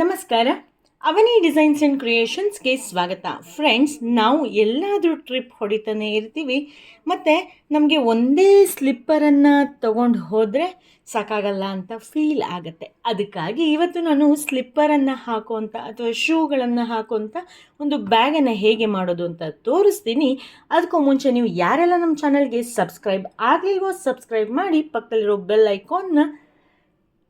ನಮಸ್ಕಾರ. ಅವನಿ designs and ಕ್ರಿಯೇಷನ್ಸ್ಗೆ ಸ್ವಾಗತ. Friends ನಾವು ಎಲ್ಲಾದರೂ ಟ್ರಿಪ್ ಹೊಡಿತಾನೆ ಇರ್ತೀವಿ. ಮತ್ತು ನಮಗೆ ಒಂದೇ ಸ್ಲಿಪ್ಪರನ್ನು ತಗೊಂಡು ಹೋದರೆ ಸಾಕಾಗಲ್ಲ ಅಂತ ಫೀಲ್ ಆಗುತ್ತೆ. ಅದಕ್ಕಾಗಿ ಇವತ್ತು ನಾನು ಸ್ಲಿಪ್ಪರನ್ನು ಹಾಕುವಂಥ ಅಥವಾ ಶೂಗಳನ್ನು ಹಾಕುವಂಥ ಒಂದು ಬ್ಯಾಗನ್ನು ಹೇಗೆ ಮಾಡೋದು ಅಂತ ತೋರಿಸ್ತೀನಿ. ಅದಕ್ಕೂ ಮುಂಚೆ ನೀವು ಯಾರೆಲ್ಲ ನಮ್ಮ ಚಾನಲ್ಗೆ ಸಬ್ಸ್ಕ್ರೈಬ್ ಆಗಲಿಲ್ವೋ ಸಬ್ಸ್ಕ್ರೈಬ್ ಮಾಡಿ ಪಕ್ಕದಲ್ಲಿರೋ ಬೆಲ್ ಐಕಾನ್ನ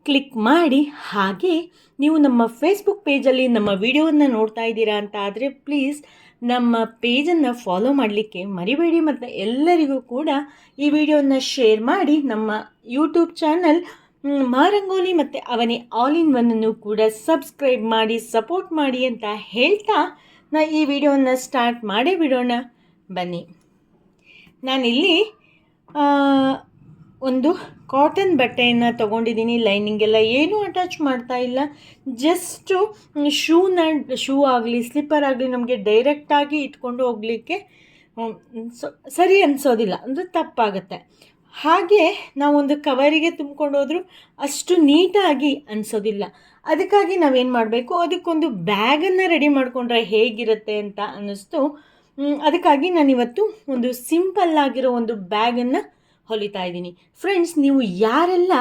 ಕ್ಲಿಕ್ ಮಾಡಿ, ಹಾಗೆ ನೀವು ನಮ್ಮ ಫೇಸ್ಬುಕ್ ಪೇಜಲ್ಲಿ ನಮ್ಮ ವಿಡಿಯೋವನ್ನು ನೋಡ್ತಾ ಇದ್ದೀರಾ ಅಂತ ಆದರೆ ಪ್ಲೀಸ್ ನಮ್ಮ ಪೇಜನ್ನು ಫಾಲೋ ಮಾಡಲಿಕ್ಕೆ ಮರಿಬೇಡಿ ಮತ್ತು ಎಲ್ಲರಿಗೂ ಕೂಡ ಈ ವಿಡಿಯೋನ ಶೇರ್ ಮಾಡಿ ನಮ್ಮ ಯೂಟ್ಯೂಬ್ ಚಾನಲ್ ಮಾರಂಗೋಲಿ ಮತ್ತು ಅವನೇ ಆಲ್ ಇನ್ ಒನ್ನನ್ನು ಕೂಡ ಸಬ್ಸ್ಕ್ರೈಬ್ ಮಾಡಿ ಸಪೋರ್ಟ್ ಮಾಡಿ ಅಂತ ಹೇಳ್ತಾ ನಾ ಈ ವಿಡಿಯೋನ ಸ್ಟಾರ್ಟ್ ಮಾಡೇ ಬಿಡೋಣ. ಬನ್ನಿ. ನಾನಿಲ್ಲಿ ಒಂದು ಕಾಟನ್ ಬಟ್ಟೆಯನ್ನು ತೊಗೊಂಡಿದ್ದೀನಿ ಲೈನಿಂಗ್ ಎಲ್ಲ ಏನೂ ಅಟ್ಯಾಚ್ ಮಾಡ್ತಾ ಇಲ್ಲ. ಜಸ್ಟು ಶೂನ ಶೂ ಆಗಲಿ ಸ್ಲಿಪ್ಪರ್ ಆಗಲಿ ನಮಗೆ ಡೈರೆಕ್ಟಾಗಿ ಇಟ್ಕೊಂಡು ಹೋಗಲಿಕ್ಕೆ ಸರಿ ಅನಿಸೋದಿಲ್ಲ, ಅಂದರೆ ತಪ್ಪಾಗುತ್ತೆ. ಹಾಗೆ ನಾವೊಂದು ಕವರಿಗೆ ತುಂಬಿಕೊಂಡು ಹೋದರೂ ಅಷ್ಟು ನೀಟಾಗಿ ಅನಿಸೋದಿಲ್ಲ. ಅದಕ್ಕಾಗಿ ನಾವೇನು ಮಾಡಬೇಕು, ಅದಕ್ಕೊಂದು ಬ್ಯಾಗನ್ನು ರೆಡಿ ಮಾಡಿಕೊಂಡ್ರೆ ಹೇಗಿರುತ್ತೆ ಅಂತ ಅನ್ನಿಸ್ತು. ಅದಕ್ಕಾಗಿ ನಾನಿವತ್ತು ಒಂದು ಸಿಂಪಲ್ ಆಗಿರೋ ಒಂದು ಬ್ಯಾಗನ್ನು ಹೊಲಿತಾ ಇದ್ದೀನಿ. ಫ್ರೆಂಡ್ಸ್ ನೀವು ಯಾರೆಲ್ಲ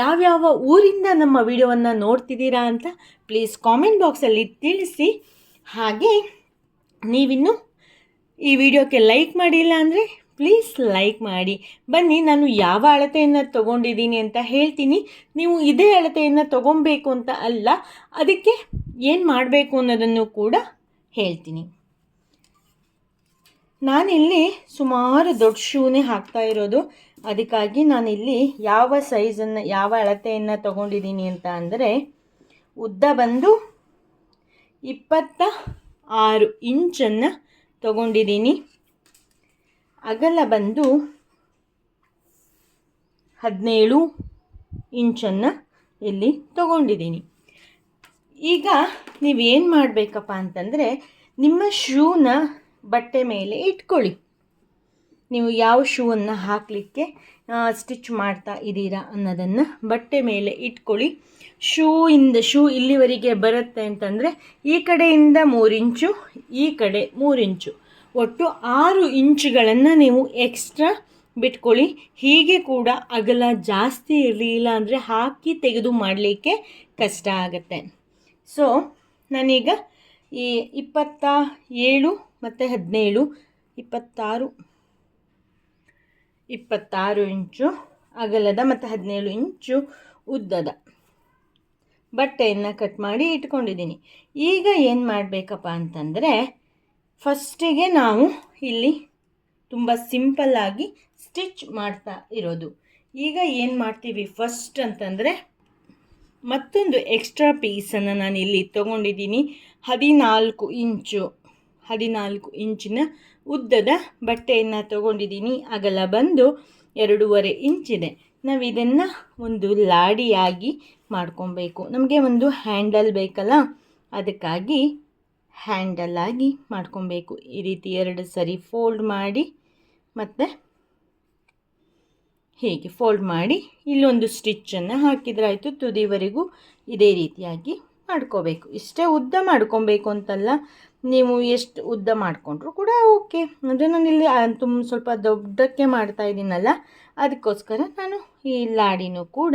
ಯಾವ್ಯಾವ ಊರಿಂದ ನಮ್ಮ ವಿಡಿಯೋವನ್ನು ನೋಡ್ತಿದ್ದೀರಾ ಅಂತ ಪ್ಲೀಸ್ ಕಾಮೆಂಟ್ ಬಾಕ್ಸಲ್ಲಿ ತಿಳಿಸಿ. ಹಾಗೆ ನೀವಿನ್ನು ಈ ವಿಡಿಯೋಕ್ಕೆ ಲೈಕ್ ಮಾಡಿಲ್ಲ ಅಂದರೆ ಪ್ಲೀಸ್ ಲೈಕ್ ಮಾಡಿ. ಬನ್ನಿ, ನಾನು ಯಾವ ಅಳತೆಯನ್ನು ತೊಗೊಂಡಿದ್ದೀನಿ ಅಂತ ಹೇಳ್ತೀನಿ. ನೀವು ಇದೇ ಅಳತೆಯನ್ನು ತೊಗೊಬೇಕು ಅಂತ ಅಲ್ಲ, ಅದಕ್ಕೆ ಏನು ಮಾಡಬೇಕು ಅನ್ನೋದನ್ನು ಕೂಡ ಹೇಳ್ತೀನಿ. ನಾನಿಲ್ಲಿ ಸುಮಾರು ದೊಡ್ಡ ಶೂನೇ ಹಾಕ್ತಾ ಇರೋದು. ಅದಕ್ಕಾಗಿ ನಾನಿಲ್ಲಿ ಯಾವ ಸೈಜನ್ನು, ಯಾವ ಅಳತೆಯನ್ನು ತಗೊಂಡಿದ್ದೀನಿ ಅಂತ ಅಂದರೆ ಉದ್ದ ಬಂದು ಇಪ್ಪತ್ತ ಆರು ಇಂಚನ್ನು ತಗೊಂಡಿದ್ದೀನಿ. ಅಗಲ ಬಂದು ಹದಿನೇಳು ಇಂಚನ್ನು ಇಲ್ಲಿ ತಗೊಂಡಿದ್ದೀನಿ. ಈಗ ನೀವೇನು ಮಾಡಬೇಕಪ್ಪ ಅಂತಂದರೆ ನಿಮ್ಮ ಶೂನ ಬಟ್ಟೆ ಮೇಲೆ ಇಟ್ಕೊಳ್ಳಿ. ನೀವು ಯಾವ ಶೂವನ್ನು ಹಾಕಲಿಕ್ಕೆ ಸ್ಟಿಚ್ ಮಾಡ್ತಾ ಇದ್ದೀರಾ ಅನ್ನೋದನ್ನು ಬಟ್ಟೆ ಮೇಲೆ ಇಟ್ಕೊಳ್ಳಿ. ಶೂ ಇಂದ, ಶೂ ಇಲ್ಲಿವರೆಗೆ ಬರುತ್ತೆ ಅಂತಂದರೆ ಈ ಕಡೆಯಿಂದ ಮೂರು ಇಂಚು, ಈ ಕಡೆ ಮೂರು ಇಂಚು. ಒಟ್ಟು ಆರು ಇಂಚುಗಳನ್ನು ನೀವು ಎಕ್ಸ್ಟ್ರಾ ಬಿಟ್ಕೊಳ್ಳಿ. ಹೀಗೆ ಕೂಡ ಅಗಲ ಜಾಸ್ತಿ ಇರಲಿಲ್ಲ ಅಂದರೆ ಹಾಕಿ ತೆಗೆದು ಮಾಡಲಿಕ್ಕೆ ಕಷ್ಟ ಆಗುತ್ತೆ. ಸೊ ನಾನೀಗ ಈ ಇಪ್ಪತ್ತ ಏಳು ಮತ್ತು ಹದಿನೇಳು, ಇಪ್ಪತ್ತಾರು ಇಪ್ಪತ್ತಾರು ಇಂಚು ಅಗಲದ ಮತ್ತು ಹದಿನೇಳು ಇಂಚು ಉದ್ದದ ಬಟ್ಟೆಯನ್ನು ಕಟ್ ಮಾಡಿ ಇಟ್ಕೊಂಡಿದ್ದೀನಿ. ಈಗ ಏನು ಮಾಡಬೇಕಪ್ಪ ಅಂತಂದರೆ ಫಸ್ಟಿಗೆ ನಾವು ಇಲ್ಲಿ ತುಂಬ ಸಿಂಪಲ್ಲಾಗಿ ಸ್ಟಿಚ್ ಮಾಡ್ತಾ ಇರೋದು. ಈಗ ಏನು ಮಾಡ್ತೀವಿ ಫಸ್ಟ್ ಅಂತಂದರೆ, ಮತ್ತೊಂದು ಎಕ್ಸ್ಟ್ರಾ ಪೀಸನ್ನು ನಾನು ಇಲ್ಲಿ ತೊಗೊಂಡಿದ್ದೀನಿ. ಹದಿನಾಲ್ಕು ಇಂಚು ಹದಿನಾಲ್ಕು ಇಂಚಿನ ಉದ್ದದ ಬಟ್ಟೆಯನ್ನು ತಗೊಂಡಿದ್ದೀನಿ. ಅಗಲ ಬಂದು ಎರಡೂವರೆ ಇಂಚಿದೆ. ನಾವು ಇದನ್ನು ಒಂದು ಲಾಡಿಯಾಗಿ ಮಾಡ್ಕೊಬೇಕು. ನಮಗೆ ಒಂದು ಹ್ಯಾಂಡಲ್ ಬೇಕಲ್ಲ? ಅದಕ್ಕಾಗಿ ಹ್ಯಾಂಡಲ್ ಆಗಿ ಮಾಡ್ಕೊಬೇಕು. ಈ ರೀತಿ ಎರಡು ಸರಿ ಫೋಲ್ಡ್ ಮಾಡಿ ಮತ್ತು ಹೀಗೆ ಫೋಲ್ಡ್ ಮಾಡಿ ಇಲ್ಲೊಂದು ಸ್ಟಿಚ್ಚನ್ನು ಹಾಕಿದ್ರಾಯಿತು ತುದಿವರೆಗೂ ಇದೇ ರೀತಿಯಾಗಿ ಮಾಡ್ಕೋಬೇಕು. ಇಷ್ಟೇ ಉದ್ದ ಮಾಡ್ಕೊಬೇಕು ಅಂತಲ್ಲ. ನೀವು ಎಷ್ಟು ಉದ್ದ ಮಾಡಿಕೊಂಡ್ರು ಕೂಡ ಓಕೆ. ಅಂದರೆ ನಾನಿಲ್ಲಿ ತುಂಬ ಸ್ವಲ್ಪ ದೊಡ್ಡಕ್ಕೆ ಮಾಡ್ತಾ ಇದ್ದೀನಲ್ಲ, ಅದಕ್ಕೋಸ್ಕರ ನಾನು ಈ ಲಾಡಿನೂ ಕೂಡ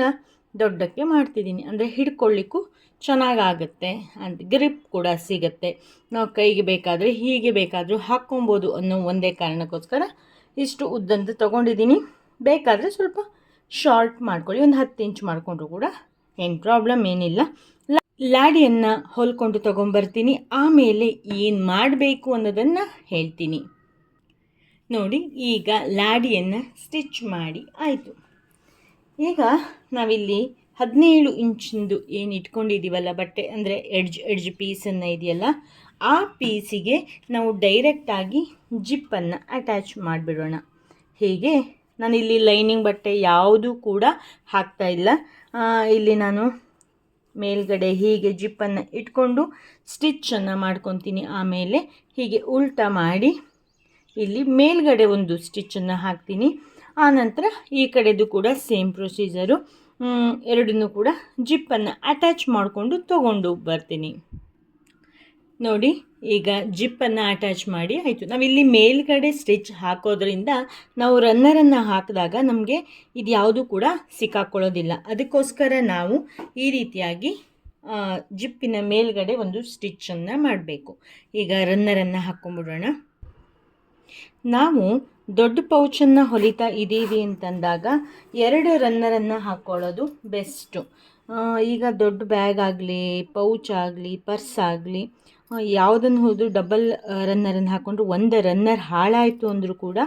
ದೊಡ್ಡಕ್ಕೆ ಮಾಡ್ತಿದ್ದೀನಿ. ಅಂದರೆ ಹಿಡ್ಕೊಳ್ಳಿಕ್ಕೂ ಚೆನ್ನಾಗಾಗತ್ತೆ ಅಂತ ಗ್ರಿಪ್ ಕೂಡ ಸಿಗುತ್ತೆ. ನಾವು ಕೈಗೆ ಬೇಕಾದರೆ ಹೀಗೆ ಬೇಕಾದರೂ ಹಾಕ್ಕೊಬೋದು ಅನ್ನೋ ಒಂದೇ ಕಾರಣಕ್ಕೋಸ್ಕರ ಇಷ್ಟು ಉದ್ದಂತ ತೊಗೊಂಡಿದ್ದೀನಿ. ಬೇಕಾದರೆ ಸ್ವಲ್ಪ ಶಾರ್ಟ್ ಮಾಡ್ಕೊಳ್ಳಿ, ಒಂದು ಹತ್ತು ಇಂಚ್ ಮಾಡಿಕೊಂಡ್ರು ಕೂಡ ಏನು ಪ್ರಾಬ್ಲಮ್ ಏನಿಲ್ಲ. ಲಾಡಿಯನ್ನು ಹೊಲ್ಕೊಂಡು ತೊಗೊಂಬರ್ತೀನಿ, ಆಮೇಲೆ ಏನು ಮಾಡಬೇಕು ಅನ್ನೋದನ್ನು ಹೇಳ್ತೀನಿ. ನೋಡಿ, ಈಗ ಲಾಡಿಯನ್ನು ಸ್ಟಿಚ್ ಮಾಡಿ ಆಯಿತು. ಈಗ ನಾವಿಲ್ಲಿ ಹದಿನೇಳು ಇಂಚಿಂದು ಏನು ಇಟ್ಕೊಂಡಿದ್ದೀವಲ್ಲ ಬಟ್ಟೆ, ಅಂದರೆ ಎಡ್ಜ್ ಎಡ್ಜ್ ಪೀಸನ್ನು ಇದೆಯಲ್ಲ, ಆ ಪೀಸಿಗೆ ನಾವು ಡೈರೆಕ್ಟಾಗಿ ಜಿಪ್ಪನ್ನು ಅಟ್ಯಾಚ್ ಮಾಡಿಬಿಡೋಣ. ಹೀಗೆ? ನಾನಿಲ್ಲಿ ಲೈನಿಂಗ್ ಬಟ್ಟೆ ಯಾವುದೂ ಕೂಡ ಹಾಕ್ತಾ ಇಲ್ಲ. ಇಲ್ಲಿ ನಾನು ಮೇಲ್ಗಡೆ ಹೀಗೆ ಜಿಪ್ಪನ್ನು ಇಟ್ಕೊಂಡು ಸ್ಟಿಚ್ಚನ್ನು ಮಾಡ್ಕೊತೀನಿ. ಆಮೇಲೆ ಹೀಗೆ ಉಲ್ಟಾ ಮಾಡಿ ಇಲ್ಲಿ ಮೇಲ್ಗಡೆ ಒಂದು ಸ್ಟಿಚ್ಚನ್ನು ಹಾಕ್ತೀನಿ. ಆನಂತರ ಈ ಕಡೆದು ಕೂಡ ಸೇಮ್ ಪ್ರೊಸೀಜರು ಎರಡನ್ನೂ ಕೂಡ ಜಿಪ್ಪನ್ನು ಅಟ್ಯಾಚ್ ಮಾಡಿಕೊಂಡು ತಗೊಂಡು ಬರ್ತೀನಿ. ನೋಡಿ ಈಗ ಜಿಪ್ಪನ್ನು ಅಟ್ಯಾಚ್ ಮಾಡಿ ಆಯಿತು. ನಾವಿಲ್ಲಿ ಮೇಲ್ಗಡೆ ಸ್ಟಿಚ್ ಹಾಕೋದ್ರಿಂದ ನಾವು ರನ್ನರನ್ನು ಹಾಕಿದಾಗ ನಮಗೆ ಇದು ಯಾವುದು ಕೂಡ ಸಿಕ್ಕಾಕೊಳ್ಳೋದಿಲ್ಲ. ಅದಕ್ಕೋಸ್ಕರ ನಾವು ಈ ರೀತಿಯಾಗಿ ಜಿಪ್ಪಿನ ಮೇಲ್ಗಡೆ ಒಂದು ಸ್ಟಿಚ್ಚನ್ನು ಮಾಡಬೇಕು. ಈಗ ರನ್ನರನ್ನು ಹಾಕ್ಕೊಂಬಿಡೋಣ ನಾವು ದೊಡ್ಡ ಪೌಚನ್ನು ಹೊಲಿತಾ ಇದ್ದೀವಿ ಅಂತಂದಾಗ ಎರಡು ರನ್ನರನ್ನು ಹಾಕ್ಕೊಳ್ಳೋದು ಬೆಸ್ಟು ಈಗ ದೊಡ್ಡ ಬ್ಯಾಗ್ ಆಗಲಿ ಪೌಚ್ ಆಗಲಿ ಪರ್ಸ್ ಆಗಲಿ ಯಾವುದನ್ನು ಹೋದರೂ ಡಬಲ್ ರನ್ನರನ್ನು ಹಾಕ್ಕೊಂಡ್ರು ಒಂದು ರನ್ನರ್ ಹಾಳಾಯಿತು ಅಂದರೂ ಕೂಡ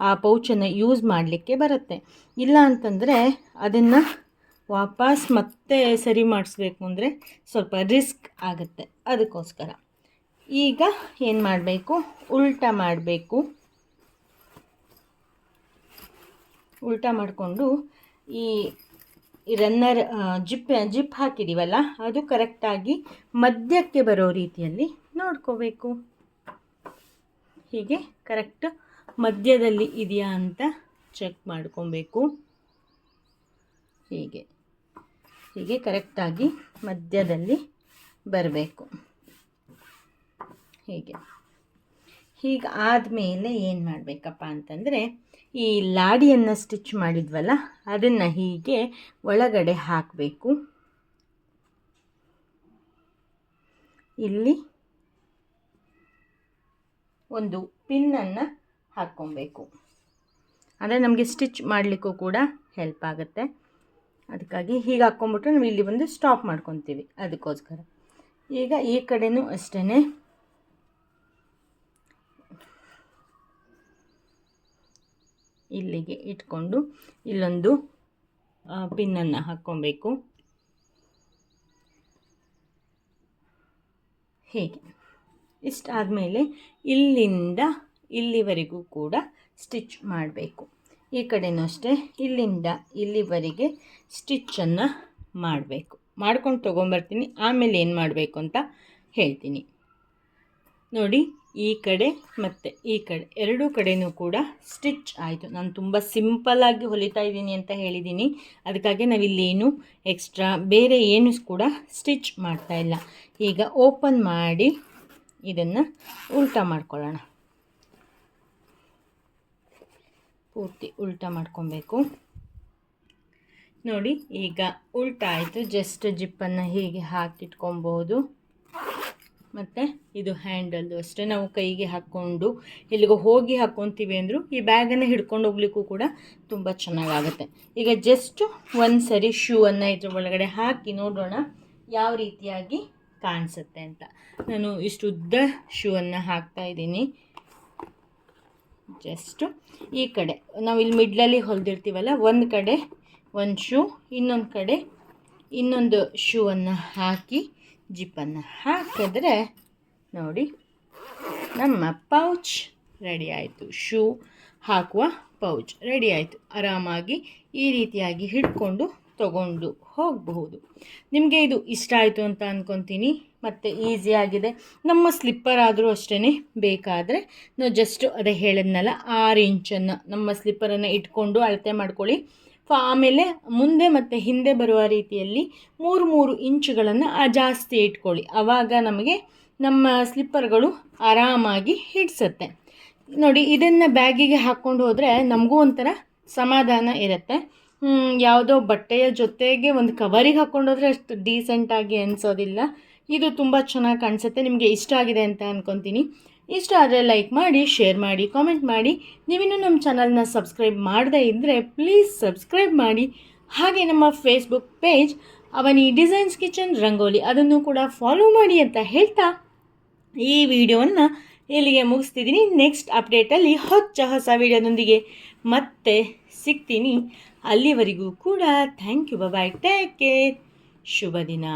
ಆ ಪೌಚನ್ನು ಯೂಸ್ ಮಾಡಲಿಕ್ಕೆ ಬರುತ್ತೆ. ಇಲ್ಲ ಅಂತಂದರೆ ಅದನ್ನು ವಾಪಸ್ ಮತ್ತೆ ಸರಿ ಮಾಡಿಸ್ಬೇಕು ಅಂದರೆ ಸ್ವಲ್ಪ ರಿಸ್ಕ್ ಆಗುತ್ತೆ. ಅದಕ್ಕೋಸ್ಕರ. ಈಗ ಏನು ಮಾಡಬೇಕು? ಉಲ್ಟಾ ಮಾಡಬೇಕು. ಉಲ್ಟಾ ಮಾಡಿಕೊಂಡು ಈ ಈ ರನ್ನರ್ ಜಿಪ್ ಜಿಪ್ ಹಾಕಿದ್ದೀವಲ್ಲ ಅದು ಕರೆಕ್ಟಾಗಿ ಮಧ್ಯಕ್ಕೆ ಬರೋ ರೀತಿಯಲ್ಲಿ ನೋಡ್ಕೋಬೇಕು. ಹೀಗೆ ಕರೆಕ್ಟ್ ಮಧ್ಯದಲ್ಲಿ ಇದೆಯಾ ಅಂತ ಚೆಕ್ ಮಾಡ್ಕೊಬೇಕು. ಹೀಗೆ ಹೀಗೆ ಕರೆಕ್ಟಾಗಿ ಮಧ್ಯದಲ್ಲಿ ಬರಬೇಕು. ಹೀಗೆ. ಹೀಗೆ ಆದಮೇಲೆ ಏನು ಮಾಡಬೇಕಪ್ಪ ಅಂತಂದರೆ, ಈ ಲಾಡಿಯನ್ನು ಸ್ಟಿಚ್ ಮಾಡಿದ್ವಲ್ಲ, ಅದನ್ನು ಹೀಗೆ ಒಳಗಡೆ ಹಾಕಬೇಕು. ಇಲ್ಲಿ ಒಂದು ಪಿನ್ನನ್ನು ಹಾಕ್ಕೊಬೇಕು. ಅಂದರೆ ನಮಗೆ ಸ್ಟಿಚ್ ಮಾಡಲಿಕ್ಕೂ ಕೂಡ ಹೆಲ್ಪ್ ಆಗುತ್ತೆ. ಅದಕ್ಕಾಗಿ ಹೀಗೆ ಹಾಕ್ಕೊಂಬಿಟ್ರೆ ನಾವು ಇಲ್ಲಿ ಬಂದು ಸ್ಟಾಪ್ ಮಾಡ್ಕೊತೀವಿ. ಅದಕ್ಕೋಸ್ಕರ. ಈಗ ಈ ಕಡೆನೂ ಅಷ್ಟೇ ಇಲ್ಲಿಗೆ ಇಟ್ಕೊಂಡು ಇಲ್ಲೊಂದು ಪಿನ್ನನ್ನು ಹಾಕ್ಕೊಬೇಕು. ಹೀಗೆ? ಇಷ್ಟಾದಮೇಲೆ ಇಲ್ಲಿಂದ ಇಲ್ಲಿವರೆಗೂ ಕೂಡ ಸ್ಟಿಚ್ ಮಾಡಬೇಕು. ಈ ಕಡೆಯೂ ಅಷ್ಟೇ, ಇಲ್ಲಿಂದ ಇಲ್ಲಿವರೆಗೆ ಸ್ಟಿಚ್ಚನ್ನು ಮಾಡಬೇಕು. ಮಾಡ್ಕೊಂಡು ತೊಗೊಂಬರ್ತೀನಿ, ಆಮೇಲೆ ಏನು ಮಾಡಬೇಕು ಅಂತ ಹೇಳ್ತೀನಿ. ನೋಡಿ, ಈ ಕಡೆ ಮತ್ತು ಈ ಕಡೆ. ಎರಡೂ ಕಡೆನೂ ಕೂಡ ಸ್ಟಿಚ್ ಆಯಿತು. ನಾನು ತುಂಬ ಸಿಂಪಲ್ಲಾಗಿ ಹೊಲಿತಾ ಇದ್ದೀನಿ ಅಂತ ಹೇಳಿದ್ದೀನಿ. ಅದಕ್ಕಾಗಿ ನಾವಿಲ್ಲೇನು ಎಕ್ಸ್ಟ್ರಾ ಬೇರೆ ಏನು ಕೂಡ ಸ್ಟಿಚ್ ಮಾಡ್ತಾ ಇಲ್ಲ. ಈಗ ಓಪನ್ ಮಾಡಿ ಇದನ್ನು ಉಲ್ಟಾ ಮಾಡ್ಕೊಳ್ಳೋಣ. ಪೂರ್ತಿ ಉಲ್ಟಾ ಮಾಡ್ಕೊಬೇಕು. ನೋಡಿ, ಈಗ ಉಲ್ಟಾ ಆಯಿತು. ಜಸ್ಟ್ ಜಿಪ್ಪನ್ನು ಹೀಗೆ ಹಾಕಿಟ್ಕೊಬೋದು. ಮತ್ತು ಇದು ಹ್ಯಾಂಡಲ್ಲು ಅಷ್ಟೇ. ನಾವು ಕೈಗೆ ಹಾಕ್ಕೊಂಡು ಎಲ್ಲಿಗೋ ಹೋಗಿ ಹಾಕ್ಕೊತೀವಿ ಅಂದರೂ ಈ ಬ್ಯಾಗನ್ನು ಹಿಡ್ಕೊಂಡು ಹೋಗ್ಲಿಕ್ಕೂ ಕೂಡ ತುಂಬ ಚೆನ್ನಾಗಾಗುತ್ತೆ. ಈಗ ಜಸ್ಟು ಒಂದು ಸರಿ ಶೂವನ್ನು ಇದ್ರ ಒಳಗಡೆ ಹಾಕಿ ನೋಡೋಣ ಯಾವ ರೀತಿಯಾಗಿ ಕಾಣಿಸುತ್ತೆ ಅಂತ. ನಾನು ಇಷ್ಟು ಉದ್ದ ಶೂವನ್ನು ಹಾಕ್ತಾ ಇದ್ದೀನಿ. ಜಸ್ಟು ಈ ಕಡೆ, ನಾವು ಇಲ್ಲಿ ಮಿಡ್ಲಲ್ಲಿ ಹೊಲ್ದಿರ್ತೀವಲ್ಲ, ಒಂದು ಕಡೆ ಒಂದು ಶೂ ಇನ್ನೊಂದು ಕಡೆ ಇನ್ನೊಂದು ಶೂವನ್ನು ಹಾಕಿ ಜಿಪ್ಪನ್ನು ಹಾಕಿದ್ರೆ ನೋಡಿ, ನಮ್ಮ ಪೌಚ್ ರೆಡಿ ಆಯಿತು. ಶೂ ಹಾಕುವ ಪೌಚ್ ರೆಡಿ ಆಯಿತು. ಆರಾಮಾಗಿ ಈ ರೀತಿಯಾಗಿ ಹಿಡ್ಕೊಂಡು ತಗೊಂಡು ಹೋಗಬಹುದು. ನಿಮಗೆ ಇದು ಇಷ್ಟ ಆಯಿತು ಅಂತ ಅಂದ್ಕೊತೀನಿ ಮತ್ತು ಈಸಿಯಾಗಿದೆ ನಮ್ಮ ಸ್ಲಿಪ್ಪರ್ ಆದರೂ ಅಷ್ಟೇ ಬೇಕಾದರೆ ನಾವು ಜಸ್ಟ್ ಅದೇ ಹೇಳಿದ್ನಲ್ಲ, ಆರು ಇಂಚನ್ನು ನಮ್ಮ ಸ್ಲಿಪ್ಪರನ್ನು ಇಟ್ಕೊಂಡು ಅಳತೆ ಮಾಡ್ಕೊಳ್ಳಿ. ಆಮೇಲೆ ಮುಂದೆ ಮತ್ತು ಹಿಂದೆ ಬರುವ ರೀತಿಯಲ್ಲಿ ಮೂರು ಮೂರು ಇಂಚುಗಳನ್ನು ಜಾಸ್ತಿ ಇಟ್ಕೊಳ್ಳಿ. ಆವಾಗ ನಮಗೆ ನಮ್ಮ ಸ್ಲಿಪ್ಪರ್ಗಳು ಆರಾಮಾಗಿ ಹಿಡಿಸುತ್ತೆ. ನೋಡಿ, ಇದನ್ನು ಬ್ಯಾಗಿಗೆ ಹಾಕ್ಕೊಂಡು ಹೋದರೆ ನಮಗೂ ಒಂಥರ ಸಮಾಧಾನ ಇರುತ್ತೆ. ಯಾವುದೋ ಬಟ್ಟೆಯ ಜೊತೆಗೆ ಒಂದು ಕವರಿಗೆ ಹಾಕ್ಕೊಂಡೋದ್ರೆ ಅಷ್ಟು ಡೀಸೆಂಟಾಗಿ ಅನಿಸೋದಿಲ್ಲ. ಇದು ತುಂಬ ಚೆನ್ನಾಗಿ ಕಾಣಿಸುತ್ತೆ. ನಿಮಗೆ ಇಷ್ಟ ಆಗಿದೆ ಅಂತ ಅಂದ್ಕೊತೀನಿ ಇಷ್ಟ ಆದರೆ ಲೈಕ್ ಮಾಡಿ ಶೇರ್ ಮಾಡಿ ಕಾಮೆಂಟ್ ಮಾಡಿ. ನೀವಿನ್ನೂ ನಮ್ಮ ಚಾನಲ್ನ ಸಬ್ಸ್ಕ್ರೈಬ್ ಮಾಡದೇ ಇದ್ದರೆ ಪ್ಲೀಸ್ ಸಬ್ಸ್ಕ್ರೈಬ್ ಮಾಡಿ. ಹಾಗೆ ನಮ್ಮ Facebook page Avani designs kitchen rangoli ಅದನ್ನು ಕೂಡ ಫಾಲೋ ಮಾಡಿ ಅಂತ ಹೇಳ್ತಾ ಈ ವಿಡಿಯೋವನ್ನು ಇಲ್ಲಿಗೆ ಮುಗಿಸ್ತಿದ್ದೀನಿ. ನೆಕ್ಸ್ಟ್ ಅಪ್ಡೇಟಲ್ಲಿ ಹೊಚ್ಚ ಹೊಸ ವಿಡಿಯೋದೊಂದಿಗೆ ಮತ್ತೆ ಸಿಗ್ತೀನಿ. ಅಲ್ಲಿವರೆಗೂ ಕೂಡ thank you bye take care ಶುಭ ದಿನ.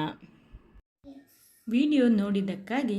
ವಿಡಿಯೋ ನೋಡಿದ್ದಕ್ಕಾಗಿ